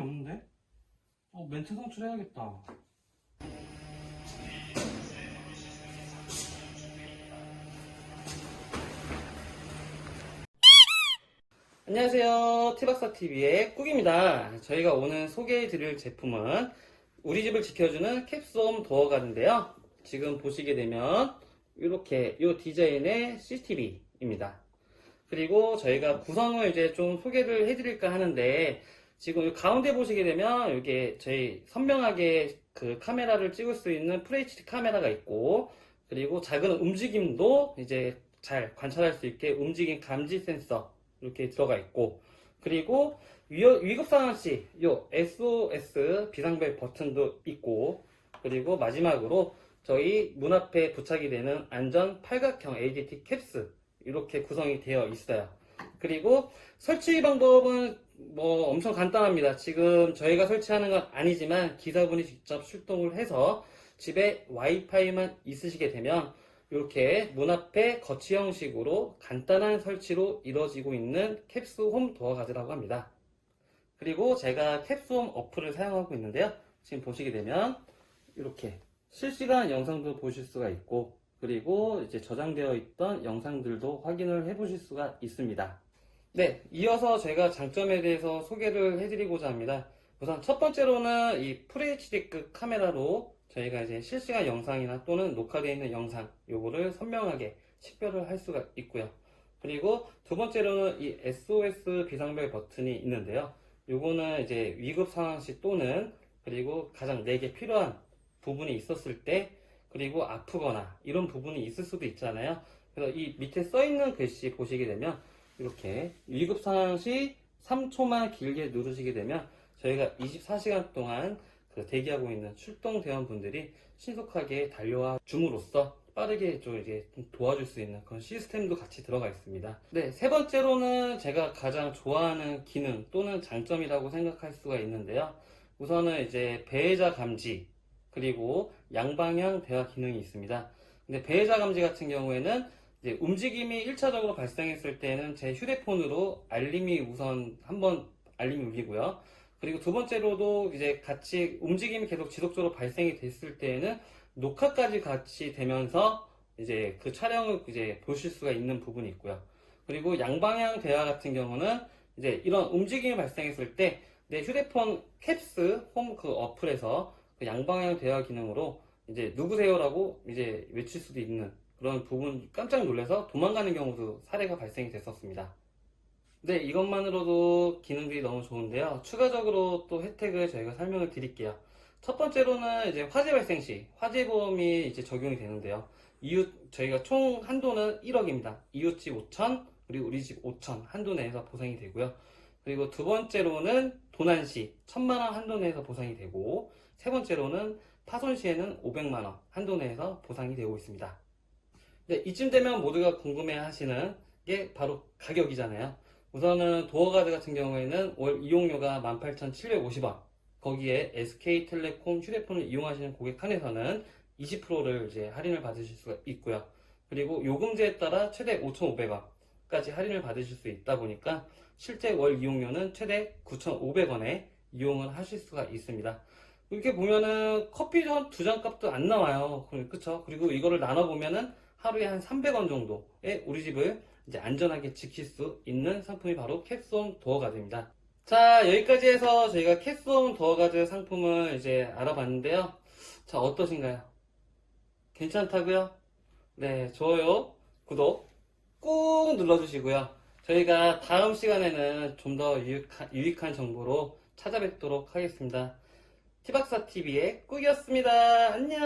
없는데? 어, 멘트 송출해야겠다. 안녕하세요. 티박사TV의 꾹입니다. 저희가 오늘 소개해드릴 제품은 우리 집을 지켜주는 캡솜 도어가드인데요. 지금 보시게 되면 이렇게 이 디자인의 CCTV입니다. 그리고 저희가 구성을 이제 좀 소개를 해드릴까 하는데 지금 이 가운데 보시게 되면 이게 저희 선명하게 그 카메라를 찍을 수 있는 FHD 카메라가 있고 그리고 작은 움직임도 이제 잘 관찰할 수 있게 움직임 감지 센서 이렇게 들어가 있고 그리고 위, 급 상황 시요 SOS 비상벨 버튼도 있고 그리고 마지막으로 저희 문 앞에 부착이 되는 안전 팔각형 ADT 캡스 이렇게 구성이 되어 있어요. 그리고 설치 방법은 뭐 엄청 간단합니다. 지금 저희가 설치하는 건 아니지만 기사분이 직접 출동을 해서 집에 와이파이만 있으시게 되면 이렇게 문 앞에 거치 형식으로 간단한 설치로 이루어지고 있는 캡스홈 도어가드라고 합니다. 그리고 제가 캡스홈 어플을 사용하고 있는데요. 지금 보시게 되면 이렇게 실시간 영상도 보실 수가 있고 그리고 이제 저장되어 있던 영상들도 확인을 해 보실 수가 있습니다. 네, 이어서 제가 장점에 대해서 소개를 해드리고자 합니다. 우선 첫 번째로는 이 FHD급 카메라로 저희가 이제 실시간 영상이나 또는 녹화되어 있는 영상 요거를 선명하게 식별을 할 수가 있고요. 그리고 두 번째로는 이 SOS 비상벨 버튼이 있는데요. 요거는 이제 위급 상황 시 또는 그리고 가장 내게 필요한 부분이 있었을 때 그리고 아프거나 이런 부분이 있을 수도 있잖아요. 그래서 이 밑에 써 있는 글씨 보시게 되면 이렇게 위급 상황 시 3초만 길게 누르시게 되면 저희가 24시간 동안 그 대기하고 있는 출동 대원분들이 신속하게 달려와 줌으로써 빠르게 좀 이제 좀 도와줄 수 있는 그런 시스템도 같이 들어가 있습니다. 네, 세 번째로는 제가 가장 좋아하는 기능 또는 장점이라고 생각할 수가 있는데요. 우선은 이제 배회자 감지 그리고 양방향 대화 기능이 있습니다. 근데 배회자 감지 같은 경우에는 움직임이 1차적으로 발생했을 때는 제 휴대폰으로 알림이 우선 한번 알림이 울리고요. 그리고 두 번째로도 이제 같이 움직임이 계속 지속적으로 발생이 됐을 때에는 녹화까지 같이 되면서 이제 그 촬영을 이제 보실 수가 있는 부분이 있고요. 그리고 양방향 대화 같은 경우는 이제 이런 움직임이 발생했을 때 내 휴대폰 캡스 홈 그 어플에서 그 양방향 대화 기능으로 이제 누구세요라고 이제 외칠 수도 있는 그런 부분 깜짝 놀라서 도망가는 경우도 사례가 발생이 됐었습니다. 네, 이것만으로도 기능들이 너무 좋은데요. 추가적으로 또 혜택을 저희가 설명을 드릴게요. 첫 번째로는 이제 화재 발생 시 화재 보험이 이제 적용이 되는데요. 이웃 저희가 총 한도는 1억입니다. 이웃집 5천 그리고 우리 집 5천 한도 내에서 보상이 되고요. 그리고 두 번째로는 도난 시 1천만 원 한도 내에서 보상이 되고 세 번째로는 파손 시에는 500만 원 한도 내에서 보상이 되고 있습니다. 네, 이쯤 되면 모두가 궁금해 하시는 게 바로 가격이잖아요. 우선은 도어가드 같은 경우에는 월 이용료가 18,750원. 거기에 SK텔레콤 휴대폰을 이용하시는 고객 한에서는 20%를 이제 할인을 받으실 수가 있고요. 그리고 요금제에 따라 최대 5,500원까지 할인을 받으실 수 있다 보니까 실제 월 이용료는 최대 9,500원에 이용을 하실 수가 있습니다. 이렇게 보면은 커피 두 잔 값도 안 나와요. 그쵸? 그리고 이거를 나눠보면은 하루에 한 300원 정도의 우리 집을 이제 안전하게 지킬 수 있는 상품이 바로 캡솜 도어 가드입니다. 자, 여기까지 해서 저희가 캡솜 도어 가드 상품을 이제 알아봤는데요. 자, 어떠신가요? 괜찮다고요? 네, 좋아요, 구독 꾹 눌러주시고요. 저희가 다음 시간에는 좀 더 유익한, 유익한 정보로 찾아뵙도록 하겠습니다. 티박사TV의 꾹이었습니다. 안녕!